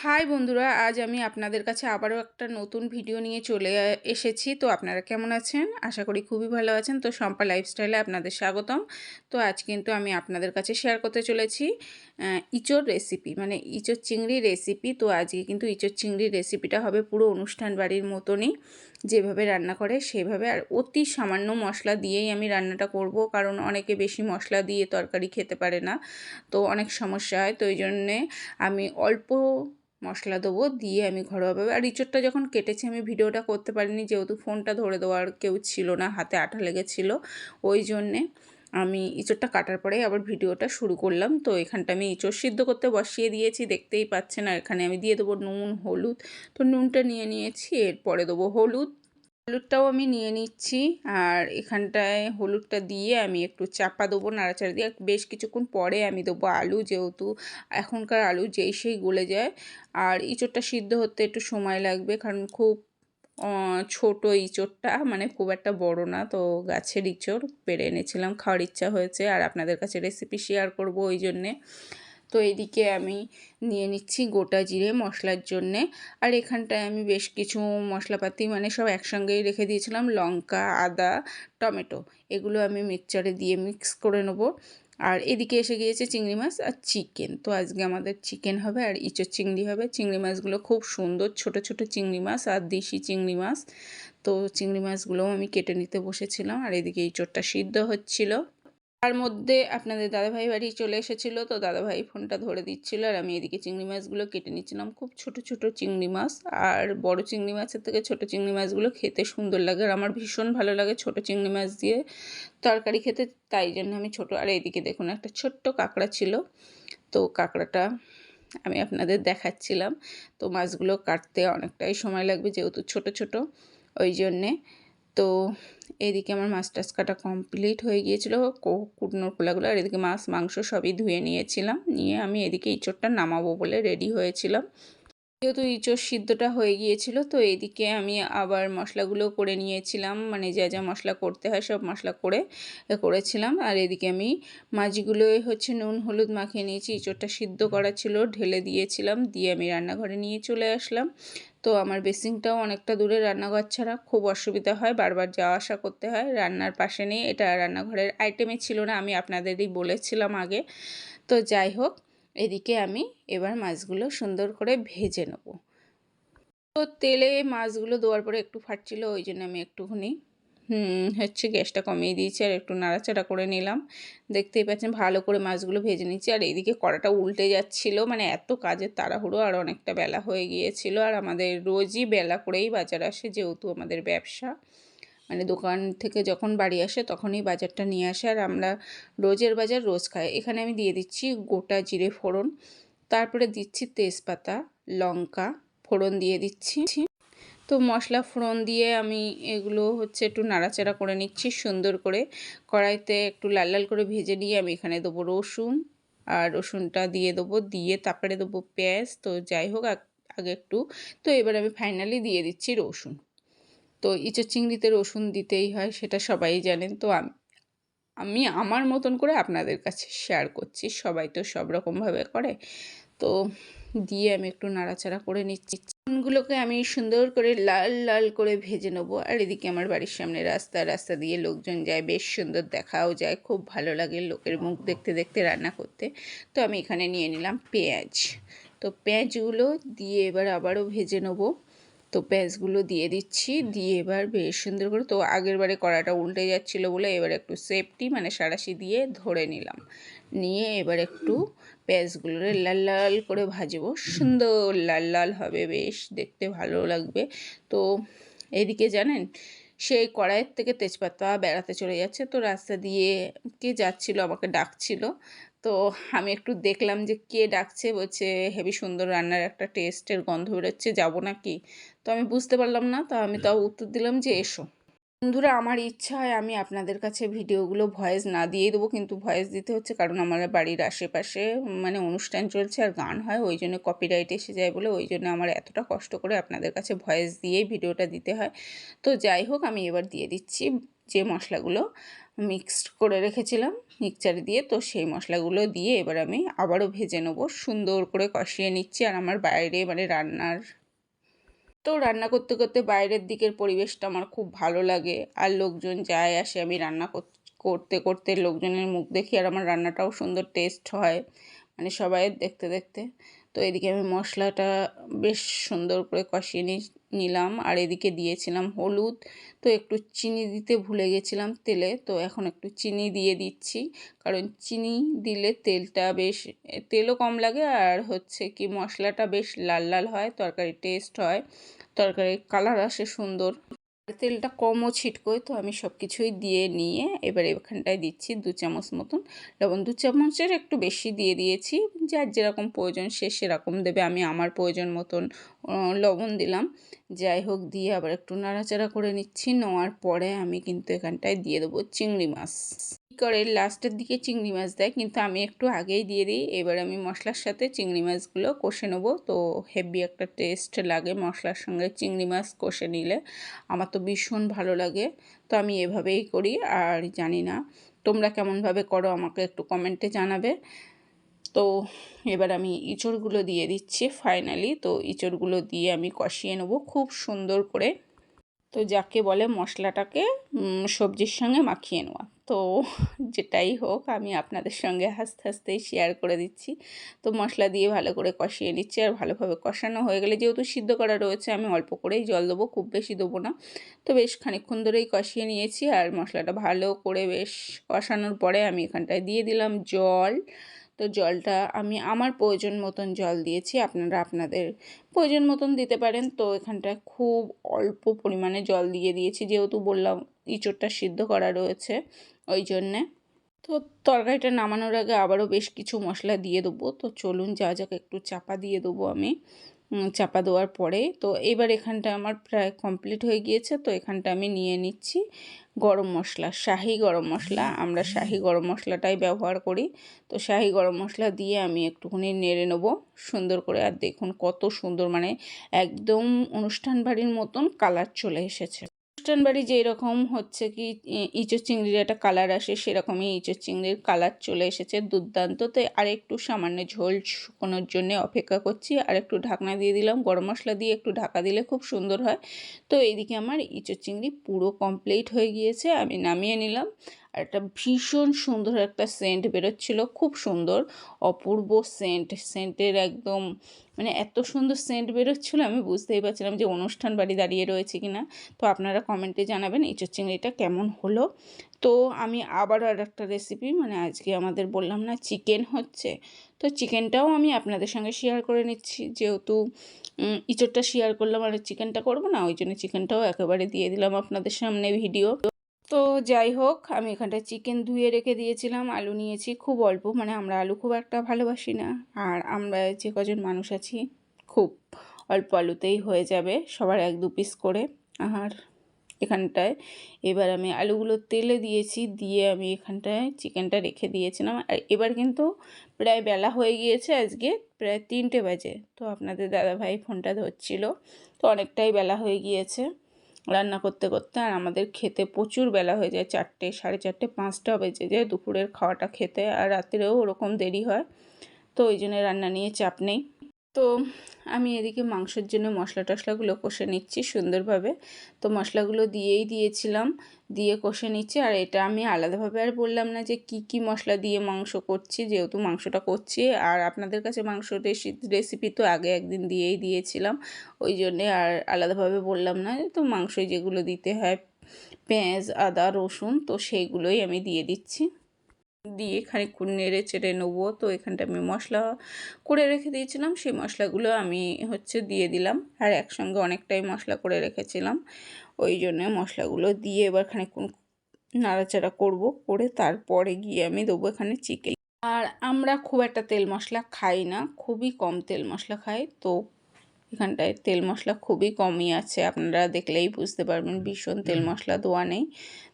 High বন্ধুরা, আজ আমি আপনাদের কাছে আবারও একটা নতুন ভিডিও নিয়ে চলে এসেছি। তো আপনারা কেমন আছেন? আশা করি খুবই ভালো আছেন। তো শম্পা লাইফস্টাইলে আপনাদের স্বাগতম। তো আজ কিন্তু আমি আপনাদের কাছে শেয়ার করতে চলেছি ইঁচোর রেসিপি মানে ইঁচোর চিংড়ি রেসিপি তো আজকে কিন্তু ইঁচোর চিংড়ির রেসিপিটা হবে পুরো অনুষ্ঠান বাড়ির মতনই। যেভাবে রান্না করে সেভাবে। আর অতি সামান্য মশলা দিয়েই আমি রান্নাটা করব, কারণ অনেকে বেশি মশলা দিয়ে তরকারি খেতে পারে না। তো অনেক সমস্যা হয়, তো ওই জন্যে আমি অল্প মশলা দেবো, দিয়ে আমি ঘরোয়াভাবে আর ইঁচড়টা যখন কেটেছি, আমি ভিডিওটা করতে পারিনি, যেহেতু ফোনটা ধরে দেওয়ার কেউ ছিল না, হাতে আঠা লেগেছিলো। ওই জন্যে আমি ইঁচড়টা কাটার পরে আবার ভিডিওটা শুরু করলাম। তো এখানটা আমি ইঁচড় সিদ্ধ করতে বসিয়ে দিয়েছি, দেখতেই পাচ্ছেন। আর এখানে আমি দিয়ে দেবো নুন, হলুদ। তো নুনটা নিয়ে নিয়েছি, এরপরে দেবো হলুদ। হলুদটাও আমি নিয়ে নিচ্ছি। আর এখানটায় হলুদটা দিয়ে আমি একটু চাপা দেবো, নাড়াচাড়া দিয়ে। বেশ কিছুক্ষণ পরে আমি দেবো আলু, যেহেতু এখনকার আলু যেই সেই গলে যায়। আর ইঁচড়টা সিদ্ধ হতে একটু সময় লাগবে, কারণ খুব ছোট ইঁচড়টা মানে খুব একটা বড় না। তো গাছের ইঁচড় পেরে এনেছিলাম, খাওয়ার ইচ্ছা হয়েছে। আর আপনাদের কাছে রেসিপি শেয়ার করব ওই জন্যে। তো এদিকে আমি নিয়ে নিচ্ছি গোটা জিরে মশলার জন্যে। আর এখানটায় আমি বেশ কিছু মশলাপাতি মানে সব একসঙ্গেই রেখে দিয়েছিলাম। লঙ্কা, আদা, টমেটো এগুলো আমি মিক্সচারে দিয়ে মিক্স করে নেব। আর এদিকে এসে গিয়েছে চিংড়ি মাছ আর চিকেন তো আজকে আমাদের চিকেন হবে আর ইঁচড় চিংড়ি হবে। চিংড়ি মাছগুলো খুব সুন্দর ছোট ছোট চিংড়ি মাছ আর দেশি চিংড়ি মাছ। তো চিংড়ি মাছগুলোও আমি কেটে নিতে বসেছিলাম। আর এদিকে ইঁচড়টা সিদ্ধ হচ্ছিল। তার মধ্যে আপনাদের দাদাভাই বাড়ি চলে এসেছিল, তো দাদাভাই ফোনটা ধরে দিচ্ছিল আর আমি এদিকে চিংড়ি মাছগুলো কেটে নিচ্ছিলাম। খুব ছোট ছোট চিংড়ি মাছ আর বড় চিংড়ি মাছের থেকে ছোট চিংড়ি মাছগুলো খেতে সুন্দর লাগে আর আমার ভীষণ ভালো লাগে ছোট চিংড়ি মাছ দিয়ে তরকারি খেতে, তাই জন্য আমি ছোট। আর এদিকে দেখুন একটা ছোট্ট কাঁকড়া ছিল, তো কাঁকড়াটা আমি আপনাদের দেখাচ্ছিলাম। তো মাছগুলো কাটতে অনেকটাই সময় লাগবে যেহেতু ছোট ছোট, ওই জন্যে তো এদিকে আমার মাছ কাটা কমপ্লিট হয়ে গিয়েছিল। কুটনোর খোলাগুলো আর এদিকে মাছ, মাংস সবই ধুয়ে নিয়েছিলাম। নিয়ে আমি এদিকে ইঁচড়টা নামাবো বলে রেডি হয়েছিলাম। যেহেতু ইঁচড় সিদ্ধটা হয়ে গিয়েছিল, তো এদিকে আমি আবার মশলাগুলো করে নিয়েছিলাম। মানে যা যা মশলা করতে হয় সব মশলা করে করেছিলাম। আর এদিকে আমি মাছগুলো হচ্ছে নুন, হলুদ মাখিয়ে নিয়েছি। ইঁচড়টা সিদ্ধ করা ছিল, ঢেলে দিয়েছিলাম। দিয়ে আমি রান্নাঘরে নিয়ে চলে আসলাম। তো আমার বেসিংটাও অনেকটা দূরে রান্নাঘর ছাড়া। খুব অসুবিধা হয়, বারবার যাওয়া আসা করতে হয়। রান্নার পাশে নেই, এটা রান্নাঘরের আইটেমে ছিল না, আমি আপনাদেরই বলেছিলাম আগে। তো যাই হোক এদিকে আমি এবার মাছগুলো সুন্দর করে ভেজে নেব। তো তেলে মাছগুলো দেওয়ার পরে একটু ফাটছিল, ওই জন্য আমি একটুখানি হচ্ছে গ্যাসটা কমিয়ে দিয়েছি আর একটু নাড়াচাড়া করে নিলাম। দেখতেই পাচ্ছেন ভালো করে মাছগুলো ভেজে নিচ্ছি আর এইদিকে কড়াটা উল্টে যাচ্ছিল মানে এত কাজের তাড়াহুড়ো আর অনেকটা বেলা হয়ে গিয়েছিল। আর আমাদের রোজই বেলা করেই বাজার আসে, যেহেতু আমাদের ব্যবসা। মানে দোকান থেকে যখন বাড়ি আসে তখনই বাজারটা নিয়ে আসে আর আমরা রোজের বাজার রোজ খাই। এখানে আমি দিয়ে দিচ্ছি গোটা জিরে ফোড়ন, তারপরে দিচ্ছি তেজপাতা, লঙ্কা, ফোড়ন দিয়ে দিচ্ছি। তো মশলা ফোড়ন দিয়ে আমি এগুলো হচ্ছে একটু নাড়াচাড়া করে নিচ্ছি সুন্দর করে। কড়াইতে একটু লাল লাল করে ভেজে নিয়ে আমি এখানে দেবো রসুন আর রসুনটা দিয়ে দেবো, দিয়ে তারপরে দেবো পেঁয়াজ। তো যাই হোক আগে একটু। তো এবার আমি ফাইনালি দিয়ে দিচ্ছি রসুন। তো ইঁচড় চিংড়িতে রসুন দিতেই হয়, সেটা সবাই জানেন। তো আমি আমার মতন করে আপনাদের কাছে শেয়ার করছি, সবাই তো সব রকমভাবে করে। তো দিয়ে আমি একটু নাড়াচাড়া করে নিচ্ছি। চিকেনগুলোকে আমি সুন্দর করে লাল লাল করে ভেজে নেব। আর এদিকে আমার বাড়ির সামনে রাস্তা রাস্তা দিয়ে লোকজন যায়, বেশ সুন্দর দেখাও যায়, খুব ভালো লাগে লোকের মুখ দেখতে দেখতে, রান্না করতে। তো আমি এখানে নিয়ে নিলাম পেঁয়াজ। তো পেঁয়াজগুলো দিয়ে এবার আবারও ভেজে নেব। তো পেঁয়াজগুলো দিয়ে দিচ্ছি। দিয়ে এবার বেশ সুন্দর করে তো আগের বারে কড়াটা উল্টে যাচ্ছিল বলে এবার একটু সেফটি মানে সারাশি দিয়ে ধরে নিলাম। নিয়ে এবার একটু পেঁয়াজগুলো লাল লাল করে ভাজবো। সুন্দর লাল লাল হবে বেশ দেখতে ভালো লাগবে। তো এদিকে জানেন সেই কড়াইয়ের থেকে তেজপাতা বেড়াতে চলে যাচ্ছে। তো রাস্তা দিয়ে কে যাচ্ছিল আমাকে ডাকছিল। তো আমি একটু দেখলাম যে কে ডাকছে, বলছে হেভি সুন্দর রান্নার একটা টেস্টের গন্ধ বেরোচ্ছে, যাব নাকি? তো আমি বুঝতে পারলাম না, তো আমি তাও উত্তর দিলাম যে এসো। বন্ধুরা, আমার ইচ্ছা হয় আমি আপনাদের কাছে ভিডিওগুলো ভয়েস না দিয়ে দেবো, কিন্তু ভয়েস দিতে হচ্ছে কারণ আমার বাড়ির আশেপাশে মানে অনুষ্ঠান চলছে আর গান হয়, ওই জন্য কপিরাইট এসে যায় বলে ওই জন্য আমার এতটা কষ্ট করে আপনাদের কাছে ভয়েস দিয়েই ভিডিওটা দিতে হয়। তো যাই হোক, আমি এবার দিয়ে দিচ্ছি। যে মশলাগুলো মিক্সড করে রেখেছিলাম মিক্সচারে দিয়ে, তো সেই মশলাগুলো দিয়ে এবার আমি আবারও ভেজে নেব। সুন্দর করে কষিয়ে নিচ্ছি আর আমার বাইরে মানে রান্নার তো রান্না করতে করতে বাইরের দিকের পরিবেশটা আমার খুব ভালো লাগে আর লোকজন যায় আসে, আমি রান্না করতে করতে লোকজনের মুখ দেখি আর আমার রান্নাটাও সুন্দর টেস্ট হয়। মানে সবাই দেখতে দেখতে। তো এদিকে আমি মশলাটা বেশ সুন্দর করে কষিয়ে নিলাম। আর এদিকে দিয়েছিলাম হলুদ। তো একটু চিনি দিতে ভুলে গেছিলাম তেলে। তো এখন একটু চিনি দিয়ে দিচ্ছি। কারণ চিনি দিলে তেলটা বেশ, তেলও কম লাগে আর হচ্ছে কি মশলাটা বেশ লাল লাল হয় তরকারি টেস্ট হয়। তরকারির কালার আসে সুন্দর। তেলটা কমও ছিটকোয়, তো আমি সব কিছুই দিয়ে নিয়ে এবার এখানটায় দিচ্ছি দু চামচ মতন। লবণ দু চামচের একটু বেশি দিয়ে দিয়েছি, যার যেরকম প্রয়োজন সে সেরকম দেবে। আমি আমার প্রয়োজন মতন লবণ দিলাম। যাই হোক, দিয়ে আবার একটু নাড়াচাড়া করে নিচ্ছি। নেওয়ার পরে আমি কিন্তু এখানটায় দিয়ে দেবো চিংড়ি মাছ। করে? লাস্টের দিকে চিংড়ি মাছ দেয়। কিন্তু আমি একটু আগেই দিয়ে দিই। এবার আমি মশলার সাথে চিংড়ি মাছগুলো কষে নেব। তো হেভি একটা টেস্ট লাগে মশলার সঙ্গে চিংড়ি মাছ কষে নিলে। আমার তো ভীষণ ভালো লাগে। তো আমি এভাবেই করি আর জানি না। তোমরা কেমনভাবে করো আমাকে একটু কমেন্টে জানাবে। তো এবার আমি ইঁচড়গুলো দিয়ে দিচ্ছি ফাইনালি। তো ইঁচড়গুলো দিয়ে আমি কষিয়ে নেব খুব সুন্দর করে। তো যাকে বলে মশলাটাকে সবজির সঙ্গে মাখিয়ে নেওয়া। তো যেটাই হোক, আমি আপনাদের সঙ্গে হাসতে হাসতেই শেয়ার করে দিচ্ছি। তো মশলা দিয়ে ভালো করে কষিয়ে নিচ্ছি আর ভালোভাবে কষানো হয়ে গেলে যেহেতু সিদ্ধ করা রয়েছে, আমি অল্প করেই জল দেবো, খুব বেশি দেবো না। তো বেশ খানিক্ষণ ধরেই কষিয়ে নিয়েছি আর মশলাটা ভালো করে বেশ কষানোর পরে আমি এখানটায় দিয়ে দিলাম জল। তো জলটা আমি আমার প্রয়োজন মতন জল দিয়েছি, আপনারা আপনাদের প্রয়োজন মতন দিতে পারেন। তো এখানটায় খুব অল্প পরিমাণে জল দিয়ে দিয়েছি, যেহেতু বললাম ইঁচড়টা সিদ্ধ করা রয়েছে ওই জন্যে। তো তরকারিটা নামানোর আগে আবারও বেশ কিছু মশলা দিয়ে দেবো। তো চলুন, যা যাকে একটু চাপা দিয়ে দেবো আমি। চাপা দেওয়ার পরে। তো এবার এখানটা আমার প্রায় কমপ্লিট হয়ে গিয়েছে। তো এখানটা আমি নিয়ে নিচ্ছি গরম মশলা, শাহি গরম মশলা। আমরা শাহি গরম মশলাটাই ব্যবহার করি। তো শাহি গরম মশলা দিয়ে আমি একটুখানি নেড়ে নেব। সুন্দর করে আর দেখুন কত সুন্দর মানে একদম অনুষ্ঠান বাড়ির মতন কালার চলে এসেছে। অনুষ্ঠান বাড়ি যেরকম হচ্ছে কি ইঁচড় চিংড়ির একটা কালার আসে, সেরকমই ইঁচড় চিংড়ির কালার চলে এসেছে, দুর্দান্ত। তো আর একটু সামান্য ঝোল শুকোনোর জন্য অপেক্ষা করছি, আর একটু ঢাকনা দিয়ে দিলাম, গরম মশলা দিয়ে একটু ঢাকা দিলে খুব সুন্দর হয়। তো এইদিকে আমার ইঁচড় চিংড়ি পুরো কমপ্লিট হয়ে গিয়েছে, আমি নামিয়ে নিলাম। আর একটা ভীষণ সুন্দর একটা সেন্ট বেরোচ্ছিলো, খুব সুন্দর, অপূর্ব সেন্ট সেন্টের একদম মানে এত সুন্দর সেন্ট বেরোচ্ছিলো, আমি বুঝতেই পারছিলাম যে অনুষ্ঠান বাড়ি দাঁড়িয়ে রয়েছে কি না। তো আপনারা কমেন্টে জানাবেন ইঁচড় চিংড়িটা কেমন হলো। তো আমি আবারও আর একটা রেসিপি মানে আজকে আমাদের বললাম না চিকেন হচ্ছে। তো চিকেনটাও আমি আপনাদের সঙ্গে শেয়ার করে নিচ্ছি, যেহেতু ইঁচড়টা শেয়ার করলাম, আর চিকেনটা করব না, ওই জন্য চিকেনটাও একেবারে দিয়ে দিলাম আপনাদের সামনে ভিডিও তো যাই হোক, আমি এখানটায় চিকেন ধুয়ে রেখে দিয়েছিলাম, আলু নিয়েছি, খুব অল্প মানে আমরা আলু খুব একটা ভালোবাসি না। আর আমরা যে কজন মানুষ আছি, খুব অল্প আলুতেই হয়ে যাবে সবার এক দু পিস করে। আর এখানটায় এবার আমি আলুগুলো তেলে দিয়েছি, দিয়ে আমি এখানটায় চিকেনটা রেখে দিয়েছিলাম। আর এবার কিন্তু প্রায় বেলা হয়ে গিয়েছে আজকে, প্রায় তিনটে বাজে, তো আপনাদের দাদাভাই ফোনটা ধরছিল, তো অনেকটাই বেলা হয়ে গিয়েছে। রান্না করতে করতে আর আমাদের খেতে প্রচুর বেলা হয়ে যায় চারটে, সাড়ে চারটে, পাঁচটা বেজে যায় দুপুরের খাওয়াটা খেতে আর রাত্রেও ওরকম দেরি হয়। তো ওই জন্য রান্না নিয়ে চাপ নেই। তো আমি এদিকে মাংসের জন্য মশলা টশলাগুলো কষে নিচ্ছি সুন্দরভাবে। তো মশলাগুলো দিয়েই দিয়েছিলাম, দিয়ে কষে নিচ্ছি। আর এটা আমি আলাদাভাবে আর বললাম না যে কি কি মশলা দিয়ে মাংস করছি, যেহেতু মাংসটা করছি। আর আপনাদের কাছে মাংস রেসিপি তো আগে একদিন দিয়েই দিয়েছিলাম। ওই জন্যে আর আলাদাভাবে বললাম না তো মাংস যেগুলো দিতে হয়, পেঁয়াজ, আদা, রসুন, তো সেইগুলোই আমি দিয়ে দিচ্ছি। দিয়ে খানিকক্ষণ নেড়ে চেড়ে নেব। তো এখানটা আমি মশলা করে রেখে দিয়েছিলাম। সেই মশলাগুলো আমি হচ্ছে দিয়ে দিলাম। আর একসঙ্গে অনেকটাই মশলা করে রেখেছিলাম। ওই জন্য মশলাগুলো দিয়ে এবার খানিকক্ষণ নাড়াচাড়া করব। করে তারপরে গিয়ে আমি দেবো এখানে চিকেন। আর আমরা খুব একটা তেল মশলা খাই না। খুবই কম তেল মশলা খাই। তো এখানটায় তেল মশলা খুবই কমই আছে আপনারা দেখলেই বুঝতে পারবেন ভীষণ তেল মশলা দেওয়া নেই।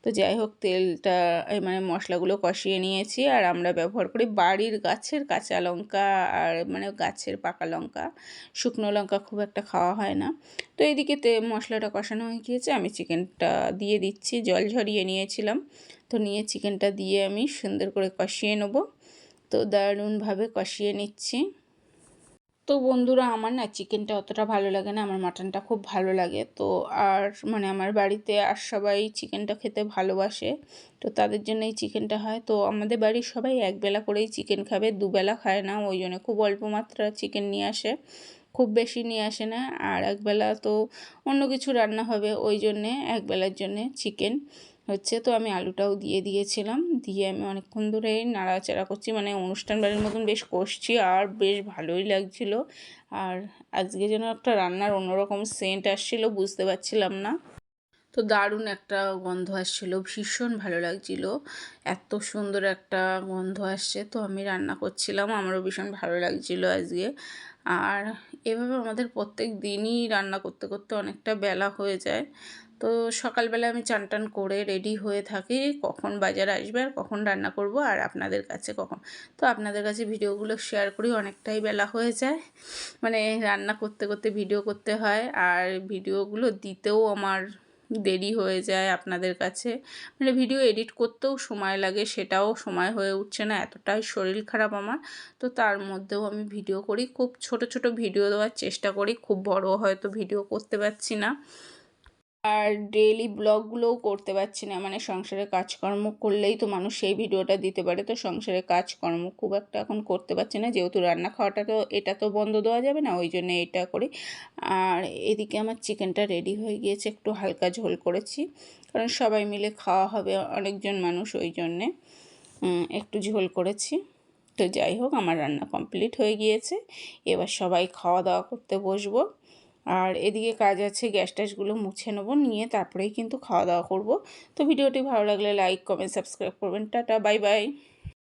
তো যাই হোক তেলটা এই মানে মশলাগুলো কষিয়ে নিয়েছি আর আমরা ব্যবহার করি বাড়ির গাছের কাঁচা লঙ্কা আর মানে গাছের পাকা লঙ্কা। শুকনো লঙ্কা খুব একটা খাওয়া হয় না। তো এইদিকে তে মশলাটা কষানো হয়ে গিয়েছে আমি চিকেনটা দিয়ে দিচ্ছি জল ঝরিয়ে নিয়েছিলাম। তো নিয়ে চিকেনটা দিয়ে আমি সুন্দর করে কষিয়ে নেব। তো দারুণভাবে কষিয়ে নিচ্ছি। তো বন্ধুরা আমার না চিকেনটা অতটা ভালো লাগে না, আমার মাটনটা খুব ভালো লাগে। তো আর মানে আমার বাড়িতে আর সবাই চিকেনটা খেতে ভালোবাসে, তো তাদের জন্য এই চিকেনটা হয়। তো আমাদের বাড়ির সবাই একবেলা করেই চিকেন খাবে, দুবেলা খায় না, ওই জন্য খুব অল্প মাত্রা চিকেন নিয়ে আসে, খুব বেশি নিয়ে আসে না। আর একবেলা তো অন্য কিছু রান্না হবে, ওই জন্যে একবেলার জন্যে চিকেন। হচ্ছে তো আমি আলুটাও দিয়ে দিয়েছিলাম। দিয়ে আমি অনেকক্ষণ ধরে নাড়াচাড়া করছি। মানে অনুষ্ঠান বাড়ির মতন বেশ কষছি আর বেশ ভালোই লাগছিল। আর আজকে যেন একটা রান্নার অন্যরকম সেন্ট আসছিল, বুঝতে পারছিলাম না। তো দারুণ একটা গন্ধ আসছিল, ভীষণ ভালো লাগছিল। এত সুন্দর একটা গন্ধ আসছে। তো আমি রান্না করছিলাম, আমারও ভীষণ ভালো লাগছিল আজকে। আর এভাবে আমাদের প্রত্যেক দিনই রান্না করতে করতে অনেকটা বেলা হয়ে যায়। তো সকালবেলা আমি চান টান করে রেডি হয়ে থাকি, কখন বাজার আসবে আর কখন রান্না করব আর আপনাদের কাছে কখন। তো আপনাদের কাছে ভিডিওগুলো শেয়ার করি, অনেকটাই বেলা হয়ে যায়। মানে রান্না করতে করতে ভিডিও করতে হয় আর ভিডিওগুলো দিতেও আমার দেরি হয়ে যায় আপনাদের কাছে। মানে ভিডিও এডিট করতেও সময় লাগে, সেটাও সময় হয়ে উঠছে না, এতটাই শরীর খারাপ আমার। তো তার মধ্যেও আমি ভিডিও করি। খুব ছোট ছোট ভিডিও দেওয়ার চেষ্টা করি, খুব বড় হয়তো ভিডিও করতে পারছি না। আর ডেইলি ব্লগগুলোও করতে পারছি না। মানে সংসারে কাজকর্ম করলেই তো মানুষ সেই ভিডিওটা দিতে পারে। তো সংসারে কাজকর্ম খুব একটা এখন করতে পারছি না। যেহেতু রান্না খাওয়াটা তো, এটা তো বন্ধ দেওয়া যাবে না, ওই জন্য এটা করি। আর এদিকে আমার চিকেনটা রেডি হয়ে গিয়েছে, একটু হালকা ঝোল করেছি। কারণ সবাই মিলে খাওয়া হবে, অনেকজন মানুষ ওই জন্যে। একটু ঝোল করেছি। তো যাই হোক, আমার রান্না কমপ্লিট হয়ে গিয়েছে। এবার সবাই খাওয়া দাওয়া করতে বসবো। আর এদিকে কাজ আছে, গ্যাস ট্যাসগুলো মুছে নেব, নিয়ে তারপরেই কিন্তু খাওয়া দাওয়া করব। তো ভিডিওটি ভালো লাগলে লাইক কমেন্ট সাবস্ক্রাইব করবেন। Tata bye bye